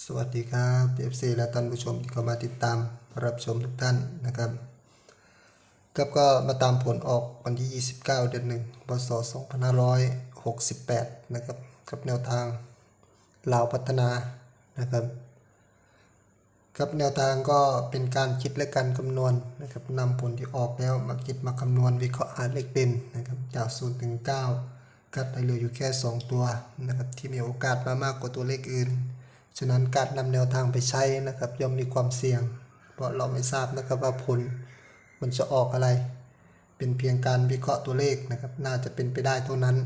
สวัสดีครับ FC และท่านผู้ชมที่เข้ามาติดตามรับชมทุกท่านนะครับครับก็มาตามผลออกวันที่ 29 เดือน1พศ2568 นะครับ กับแนวทางลาวพัฒนานะครับครับแนวทางก็เป็นการคิดและการคำนวณนะครับนำผลที่ออกแล้วมาคิดมาคำนวณวิเคราะห์หาเลขเด่นนะครับจาก0ถึง9กัดได้เหลืออยู่แค่ 2 ตัวนะครับที่มีโอกาสมามากกว่าตัวเลขอื่น ฉะนั้นการนำแนวทางไปใช้นะครับย่อมมีความเสี่ยง เพราะเราไม่ทราบนะครับว่าผลมันจะออกอะไร เป็นเพียงการวิเคราะห์ตัวเลขนะครับ น่าจะเป็นไปได้เท่านั้น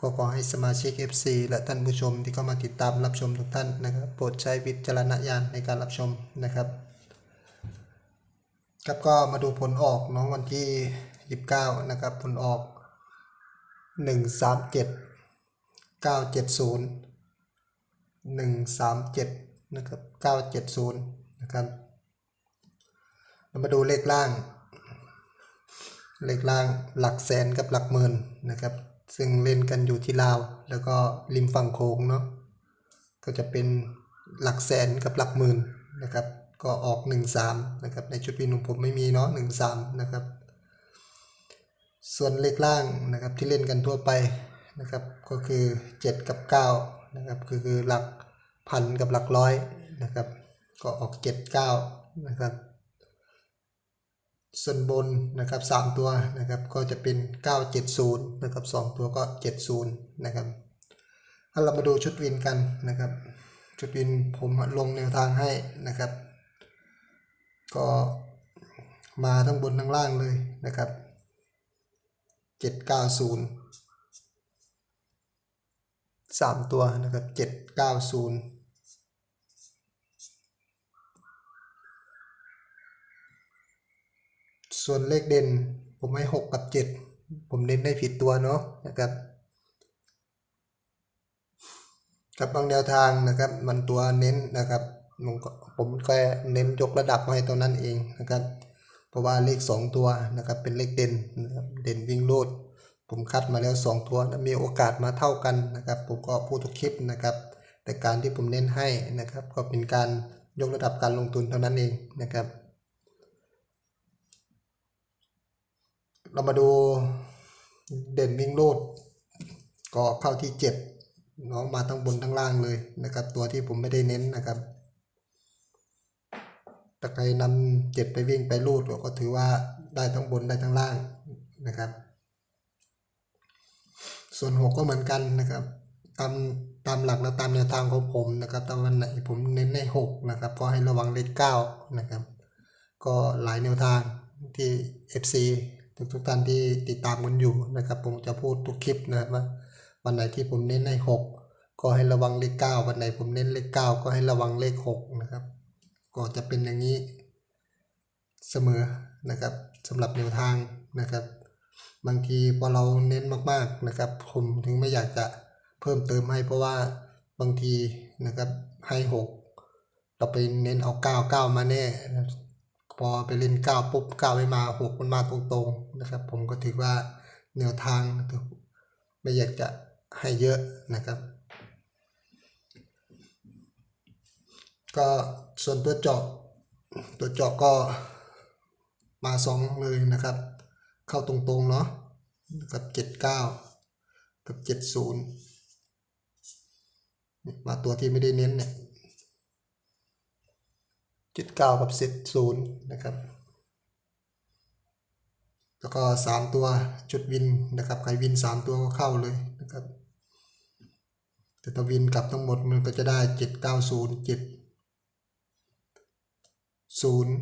ก็ขอให้สมาชิก FC และท่านผู้ชมที่เข้ามาติดตามรับชมทุกท่านนะครับ โปรดใช้วิจารณญาณในการรับชมนะครับครับก็มาดูผลออกน้องวันที่ 29 นะครับ ผลออก 137 970 หนึ่งสามเจ็ดนะครับเก้าเจ็ดศูนย์นะครับเรามาดูเลขล่าง เลขล่างหลักแสนกับหลักหมื่นนะครับ ซึ่งเล่นกันอยู่ที่ลาว แล้วก็ริมฝั่งโค้งเนาะก็จะเป็นหลักแสนกับหลักหมื่นนะครับ ก็ออกหนึ่งสามนะครับในชุดวินของผมไม่มีเนาะหนึ่งสามนะครับ ส่วนเลขล่างนะครับที่เล่นกันทั่วไปนะครับ ก็คือ 7 กับ 9 นะครับคือคือหลักพันกับหลักร้อยนะครับ ก็ออก7 9นะครับ ส่วนบนนะครับ3ตัวนะครับก็จะเป็น970นย์นะครับ2ตัวก็70นะครับถ้าเรามาดูชุดวินกันนะครับ ชุดวินผมลงแนวทางให้นะครับ ก็มาทั้งบนทั้งล่างเลยนะครับเจ็ดเก้าศูนย์ สามตัวนะครับเจ็ดเก้าศูนย์ส่วนเลขเด่นผมให้หกกับเจ็ดผมเน้นได้ผิดตัวเนาะนะครับกับบางแนวทางนะครับ มันตัวเน้นนะครับผมก็ผมแค่เน้นยกระดับมาให้ตัวนั้นเองนะครับ เพราะว่าเลข 2 ตัวนะครับเป็นเลขเด่นนะครับเด่นวิ่งโลด ผมคัดมาแล้ว 2 ตัวนะมีโอกาสมาเท่ากันนะครับ ผมก็พูดทุกคลิปนะครับ แต่การที่ผมเน้นให้นะครับ ก็เป็นการยกระดับการลงทุนเท่านั้นเองนะครับ เรามาดูเด่นวิ่งโลด ก็เข้าที่7น้องมาทั้งบนทั้งล่างเลยนะครับ ตัวที่ผมไม่ได้เน้นนะครับถ้าใครนำเจ็ดไปวิ่งไปรูดก็ถือว่าได้ทั้งบนได้ทั้งล่างนะครับ ส่วนหกก็เหมือนกันนะครับ ตามตามหลักและตามแนวทางของผมนะครับตามวันไหนผมเน้นในหกนะครับก็ให้ระวังเลขเก้านะครับ ก็หลายแนวทางที่ FC ทุกทุกท่านที่ติดตามกันอยู่นะครับ ผมจะพูดทุกคลิปนะครับว่าวันไหนที่ผมเน้นในหกก็ให้ระวังเลขเก้าวันไหนผมเน้นเลขเก้าก็ให้ระวังเลขหกนะครับ ก็จะเป็นอย่างนี้เสมอนะครับสำหรับแนวทางนะครับ บางทีพอเราเน้นมากๆนะครับ ผมถึงไม่อยากจะเพิ่มเติมให้เพราะว่าบางทีนะครับให้หกเราไปเน้นเอาเก้าเก้ามาแน่พอไปเล่นเก้าปุ๊บเก้าไม่มาหกมันมาตรงๆนะครับ ผมก็ถือว่าแนวทางไม่อยากจะให้เยอะนะครับ ก็ส่วนตัวเจาะตัวเจาะก็มาสองเลยนะครับ เข้าตรงๆเนาะกับเจ็ดเก้ากับเจ็ดศูนย์มาตัวที่ไม่ได้เน้นเนี่ยเจ็ดเก้ากับเจ็ดศูนย์นะครับ แล้วก็สามตัวจุดวินนะครับใครวินสามตัวก็เข้าเลยนะครับแต่ถ้าวินกลับทั้งหมดมันก็จะได้เจ็ดเก้าศูนย์เจ็ดศูนย์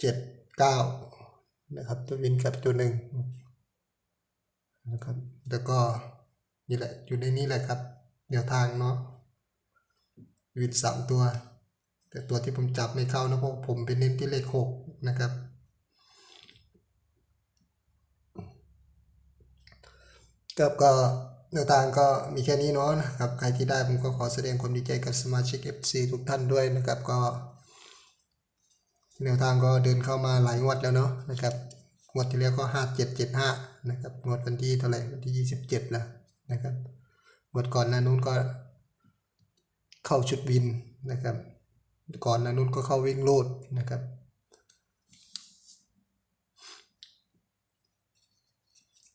เจ็ดเก้า นะครับตัววินกับตัวหนึ่งนะครับแล้วก็นี่แหละอยู่ในนี้แหละครับแนวทางเนาะวินสามตัว แต่ตัวที่ผมจับไม่เข้านะเพราะผมเป็นเน้นที่เลขหกนะครับครับก็แนวทางก็มีแค่นี้เนาะนะครับใครที่ได้ผมก็ขอแสดงความดีใจกับสมาชิก FC ทุกท่านด้วยนะครับก็ แนวทางก็เดินเข้ามาหลายงวดแล้วเนาะนะครับงวดที่แล้วก็ห้าเจ็ดเจ็ดห้านะครับงวดวันที่เท่าไหร่วันที่ยี่สิบเจ็ดแล้วนะครับงวดก่อนหน้านู้นก็ เข้าชุดวินนะครับ ก่อนหน้านุนก็เข้าวิ่งโลดนะครับ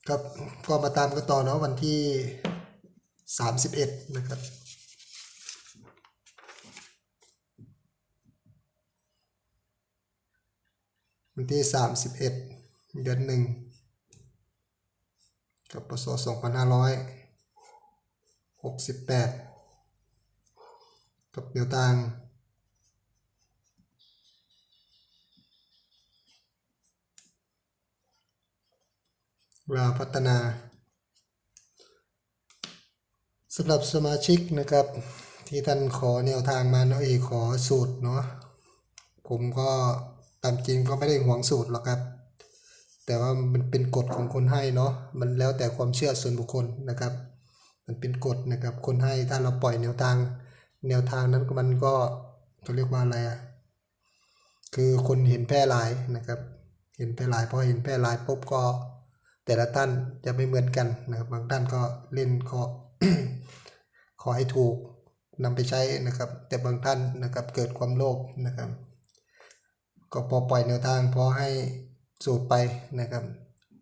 ครับก็มาตามกันต่อเนาะวันที่ 31 นะครับ วันที่ 31 เดือนหนึ่งกับปศ2568 กับแนวทางเราพัฒนาสำหรับสมาชิกนะครับที่ท่านขอแนวทางมาเนาะเอขอสูตรเนาะผมก็ ตามจริงก็ไม่ได้หวงสูตรหรอกครับ แต่ว่ามันเป็นกฎของคนให้เนาะมันแล้วแต่ความเชื่อส่วนบุคคลนะครับ มันเป็นกฎนะครับคนให้ถ้าเราปล่อยแนวทาง แนวทางนั้นมันก็เขาเรียกว่าอะไรอะคือคนเห็นแพร่หลายนะครับ เห็นแพร่หลายพอเห็นแพร่หลายปุ๊บก็แต่ละท่านจะไม่เหมือนกันนะครับ บางท่านก็เล่นขอขอให้ถูกนำไปใช้นะครับ แต่บางท่านนะครับเกิดความโลภนะครับ ก็พอปล่อยแนวทางพอให้สูตรไปนะครับ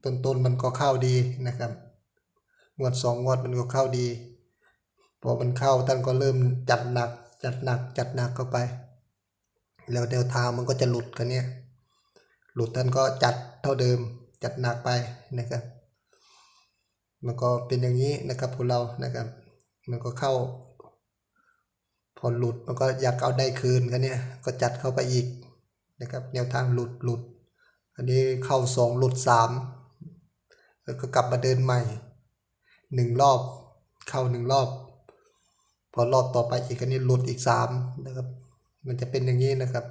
ต้นต้นๆมันก็เข้าดีนะครับงวดสองงวดมันก็เข้าดี พอมันเข้าท่านก็เริ่มจัดหนัก จัดหนัก จัดหนักเข้าไป แล้วแนวทางมันก็จะหลุดกันเนี่ยหลุดท่านก็จัดเท่าเดิม จัดหนักไปนะครับ มันก็เป็นอย่างนี้นะครับพวกเรานะครับ มันก็เข้า พอหลุดมันก็อยากเอาได้คืนกันเนี่ย ก็จัดเข้าไปอีก นะครับแนวทางหลุดหลุด อันนี้เข้าสองหลุดสามแล้วก็กลับมาเดินใหม่หนึ่งรอบเข้าหนึ่งรอบ พอรอบต่อไปอีกอันนี้หลุดอีกสามนะครับ มันจะเป็นอย่างนี้นะครับ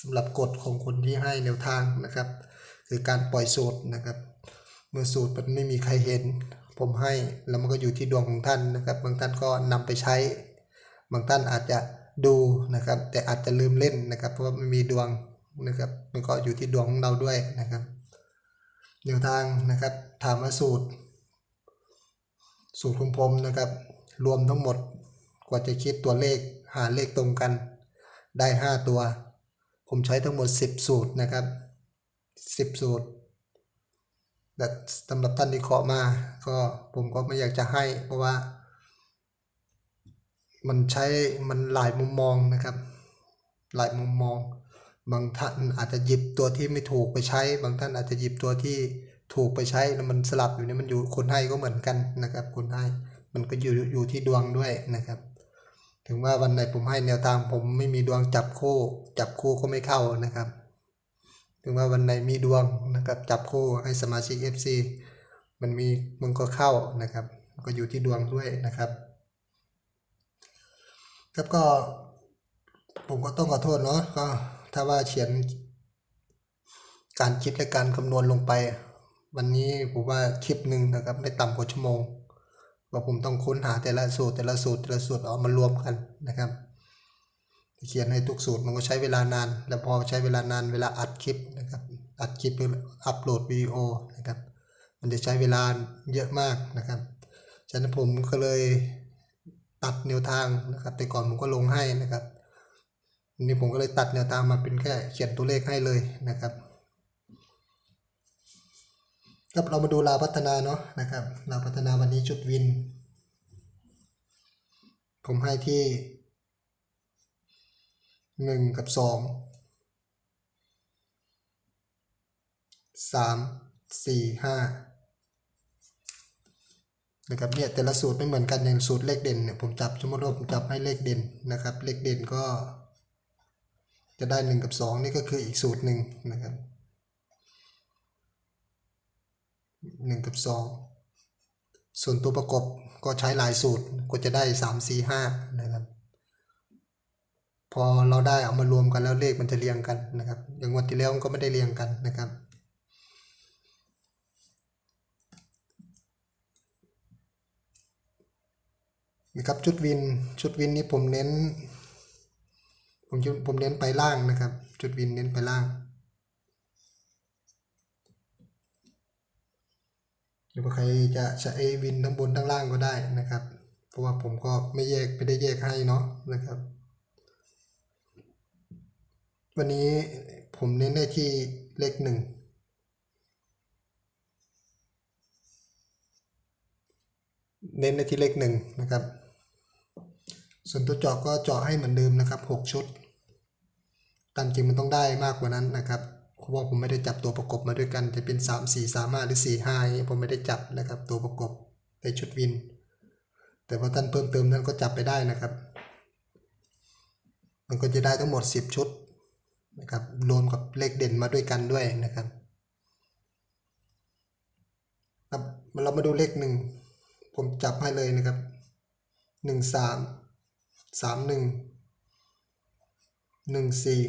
สำหรับกฎของคนที่ให้แนวทางนะครับ คือการปล่อยสูตรนะครับ เมื่อสูตรมันไม่มีใครเห็น ผมให้แล้วมันก็อยู่ที่ดวงของท่านนะครับ บางท่านก็นำไปใช้ บางท่านอาจจะดูนะครับ แต่อาจจะลืมเล่นนะครับ เพราะว่าไม่มีดวง นะครับมันก็อยู่ที่ดวงของเราด้วยนะครับแนวทางนะครับถามว่าสูตร สูตรของผมนะครับ รวมทั้งหมดกว่าจะคิดตัวเลขหาเลขตรงกัน ได้ 5 ตัว ผมใช้ทั้งหมด 10 สูตรนะครับ 10 สูตรแต่สำหรับท่านที่เคาะมาก็ผมก็ไม่อยากจะให้ เพราะว่า มันใช้มันหลายมุมมองนะครับ หลายมุมมอง บางท่านอาจจะหยิบตัวที่ไม่ถูกไปใช้ บางท่านอาจจะหยิบตัวที่ถูกไปใช้แล้วมันสลับอยู่เนี่ยมันอยู่คนให้ก็เหมือนกันนะครับ คนให้มันก็อยู่อยู่ที่ดวงด้วยนะครับ ถึงว่าวันไหนผมให้แนวทางผมไม่มีดวงจับคู่ จับคู่ก็ไม่เข้านะครับ ถึงว่าวันไหนมีดวงนะครับจับคู่ให้สมาชิก FC มันมีมันก็เข้านะครับ ก็อยู่ที่ดวงด้วยนะครับครับก็ผมก็ต้องขอโทษเนาะก็ ถ้าว่าเขียน การคิดและการคำนวณลงไป วันนี้ผมว่าคลิปหนึ่งนะครับไม่ต่ำกว่าชั่วโมงว่าผมต้องค้นหาแต่ละสูตรแต่ละสูตรแต่ละสูตรเอามารวมกันนะครับเขียนให้ทุกสูตรมันก็ใช้เวลานาน แล้วพอใช้เวลานานเวลาอัดคลิปนะครับ อัดคลิปหรืออัปโหลดวิดีโอนะครับ มันจะใช้เวลาเยอะมากนะครับฉะนั้นผมก็เลยตัดแนวทางนะครับ แต่ก่อนผมก็ลงให้นะครับ นนี้ผมก็เลยตัดแนวทางมาเป็นแค่เขียนตัวเลขให้เลยนะครับครับเรามาดูลาวพัฒนาเนาะนะครับลาวพัฒนาวันนี้จุดวิน ผมให้ที่หนึ่งกับสองสามสี่ห้านะครับเนี่ยแต่ละสูตรไม่เหมือนกันอย่างสูตรเลขเด่นเนี่ยผมจับสมมติว่าผมจับให้เลขเด่นนะครับ เลขเด่นก็ จะได้หนึ่งกับสองนี่ก็คืออีกสูตรหนึ่งนะครับหนึ่งกับสองส่วนตัวประกบก็ใช้หลายสูตรก็จะได้สามสี่ห้านะครับพอเราได้เอามารวมกันแล้วเลขมันจะเรียงกันนะครับ อย่างวันที่แล้วมันก็ไม่ได้เรียงกันนะครับนะครับชุดวินชุดวินนี้ผมเน้น ผมจะผมเน้นไปล่างนะครับ จุดวินเน้นไปล่างหรือว่าใครจะใช้วินทั้งบนทั้งล่างก็ได้นะครับ เพราะว่าผมก็ไม่แยกไม่ได้แยกให้เนาะนะครับ วันนี้ผมเน้นได้ที่เลขหนึ่งเน้นในที่เลขหนึ่งนะครับ ส่วนตัวเจาะก็เจาะให้เหมือนเดิมนะครับหกชุด ตามจริงมันต้องได้มากกว่านั้นนะครับเพราะว่าผมไม่ได้จับตัวประกบมาด้วยกัน จะเป็น 3 4 3 5หรือ4 5ผมไม่ได้จับนะครับตัวประกบในชุดวิน แต่ว่าท่านเพิ่มเติมนั้นก็จับไปได้นะครับ มันก็จะได้ทั้งหมด 10 ชุดนะครับรวมกับเลขเด่นมาด้วยกันด้วยนะครับครับเรามาดูเลขหนึ่งผมจับให้เลยนะครับหนึ่งสาม สามหนึ่งหนึ่งสี่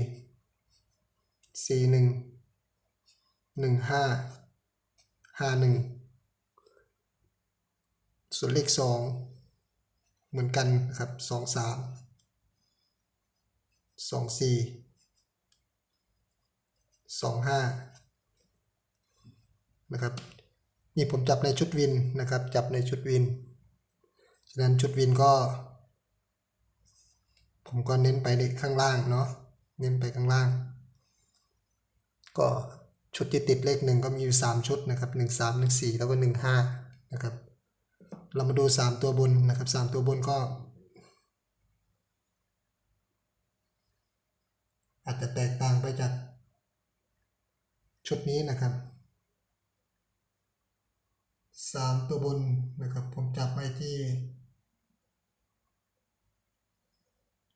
สี่หนึ่งหนึ่งห้าห้าหนึ่งส่วนเลขสองเหมือนกันครับสองสามสองสี่สองห้านะครับนี่ผมจับในชุดวินนะครับ จับในชุดวิน ฉะนั้นชุดวินก็ ผมก็เน้นไปในข้างล่างเนาะเน้นไปข้างล่าง ก็ชุดที่ติดเลขหนึ่งก็มีอยู่สามชุดนะครับหนึ่งสามหนึ่งสี่แล้วก็หนึ่งห้านะครับ เรามาดูสามตัวบนนะครับสามตัวบนก็ อาจจะแตกต่างไปจากชุดนี้นะครับสามตัวบนนะครับ ผมจับไว้ที่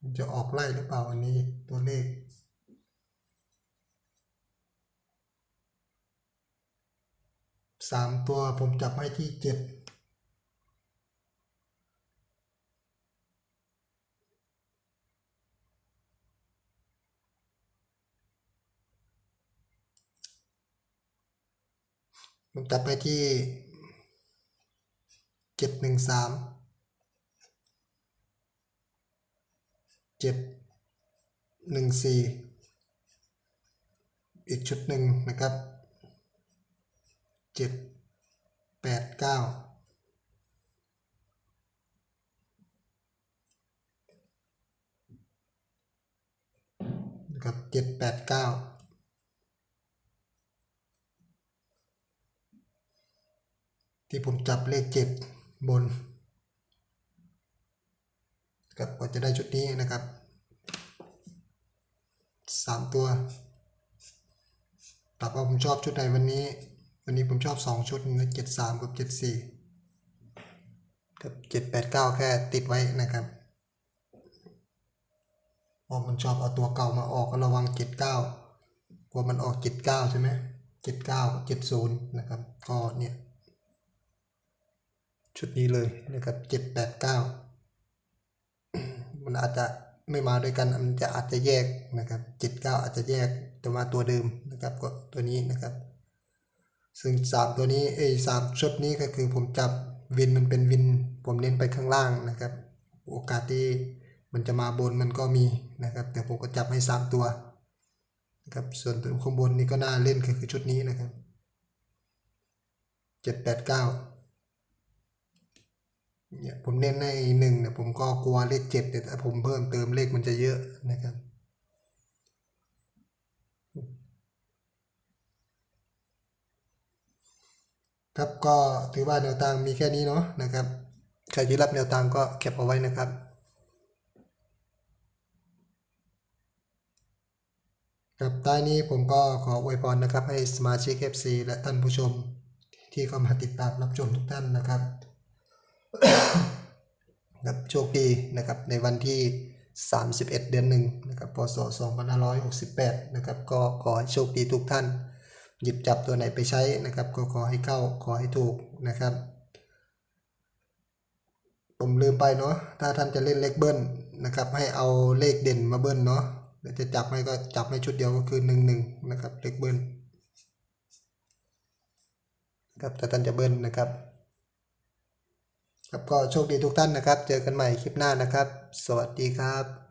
มันจะออกไล่หรือเปล่าอันนี้ตัวเลข สามตัวผมจับไว้ที่เจ็ดผมจับไปที่เจ็ดหนึ่งสาม เจ็ดหนึ่งสี่อีกชุดหนึ่งนะครับเจ็ดแปดเก้านะครับเจ็ดแปดเก้าที่ผมจับเลขเจ็ดบน ครับก็จะได้ชุดนี้นะครับสามตัวถามว่าผมชอบชุดไหนวันนี้ วันนี้ผมชอบสองชุดนะเจ็ดสามกับเจ็ดสี่กับเจ็ดแปดเก้าแค่ติดไว้นะครับพราะมันชอบเอาตัวเก่ามาออกก็ระวังเจ็ดเก้ากลัวมันออกเจ็ดเก้าใช่ไหมเจ็ดเก้าเจ็ดศูนย์นะครับก็เนี่ยชุดนี้เลยนะครับเจ็ดแปดเก้า มันอาจจะไม่มาด้วยกันมันจะอาจจะแยกนะครับเจ็ดเก้าอาจจะแยกแต่มาตัวเดิมนะครับก็ตัวนี้นะครับ ซึ่งสามตัวนี้เอ้สามชุดนี้ก็คือผมจับวินมันเป็นวิน ผมเน้นไปข้างล่างนะครับ โอกาสที่มันจะมาบนมันก็มีนะครับ แต่ผมก็จับให้สามตัวนะครับส่วนตัวข้างบนนี่ก็น่าเล่นก็คือชุดนี้นะครับเจ็ดแปดเก้า เนี่ยผมเน้นในหนึ่งเนี่ยผมก็กลัวเลขเจ็ดแต่ถ้าผมเพิ่มเติมเลขมันจะเยอะนะครับ ครับก็ถือว่าแนวทางมีแค่นี้เนาะนะครับใครที่รับแนวทางก็เก็บเอาไว้นะครับครับท้นี้ผมก็ขออวยพรนะครับให้สมาชิก FC และท่านผู้ชม ที่เข้ามาติดตามรับชมทุกท่านนะครับ ครับโชคดีนะครับในวันที่ 31 เดือนหนึ่งนะครับพศ 2568 นะครับก็ขอให้โชคดีทุกท่าน หยิบจับตัวไหนไปใช้นะครับ ก็ขอให้เข้าขอให้ถูกนะครับ ผมลืมไปเนาะถ้าท่านจะเล่นเลขเบิ้ลนะครับ ให้เอาเลขเด่นมาเบิ้ลเนาะเดี๋ยวจะจับให้ก็จับให้ชุดเดียวก็คือหนึ่งหนึ่งนะครับเลขเบิ้ลครับถ้าท่านจะเบิ้ลนะครับ ครับก็โชคดีทุกท่านนะครับ เจอกันใหม่คลิปหน้านะครับ สวัสดีครับ